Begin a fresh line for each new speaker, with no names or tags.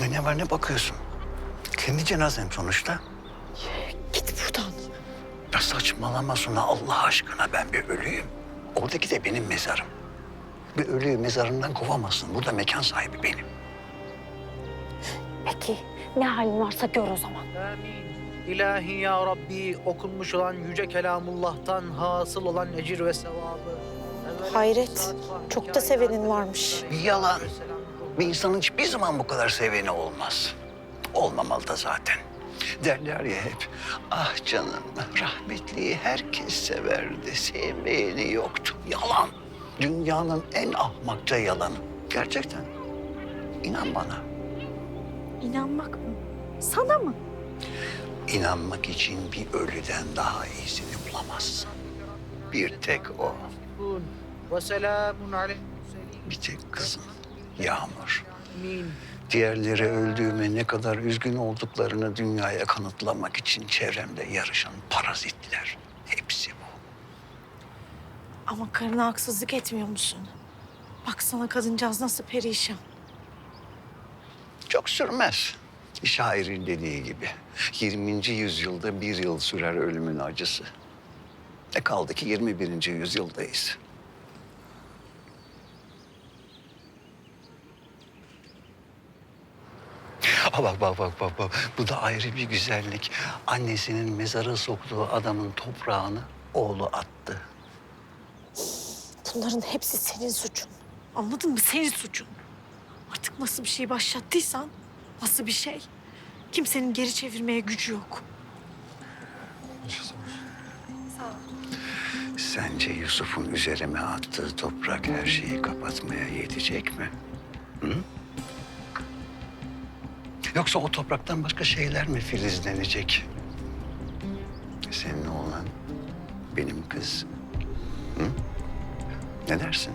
Ne, ne var ne bakıyorsun? Kendi cenazem sonuçta.
Git buradan.
Ya saçmalama Suna Allah aşkına ben bir ölüyüm. Oradaki de benim mezarım. Bir ölüyü mezarından kovamazsın. Burada mekan sahibi benim.
Peki ne halin varsa gör o zaman.
Amin. İlahi ya Rabbi okunmuş olan yüce kelamullah'tan hasıl olan ecir ve sevabı.
Hayret, çok da sevenin varmış.
Bir yalan. Bir insanın hiçbir zaman bu kadar seveni olmaz. Olmamalı da zaten. Derler ya hep, ah canım rahmetliyi herkes severdi, sevmeyeni yoktu. Yalan. Dünyanın en ahmakça yalanı. Gerçekten. İnan bana.
İnanmak mı? Sana mı?
İnanmak için bir ölüden daha iyisini bulamazsın. Bir tek o, bir tek kızım. Yağmur. Diğerleri öldüğüme ne kadar üzgün olduklarını dünyaya kanıtlamak için çevremde yarışan parazitler. Hepsi bu.
Ama karına haksızlık etmiyor musun? Baksana kadıncağız nasıl perişan.
Çok sürmez. Şairin dediği gibi. 20. yüzyılda bir yıl sürer ölümün acısı. Ne kaldı ki 21. yüzyıldayız. Bak bak bak bak bak. Bu da ayrı bir güzellik. Annesinin mezara soktuğu adamın toprağını oğlu attı.
Bunların hepsi senin suçun. Anladın mı? Senin suçun. Artık nasıl bir şey başlattıysan, nasıl bir şey, kimsenin geri çevirmeye gücü yok.
Sence Yusuf'un üzerime attığı toprak her şeyi kapatmaya yetecek mi? Hı? Yoksa o topraktan başka şeyler mi filizlenecek? Senin oğlan benim kız. Hı? Ne dersin?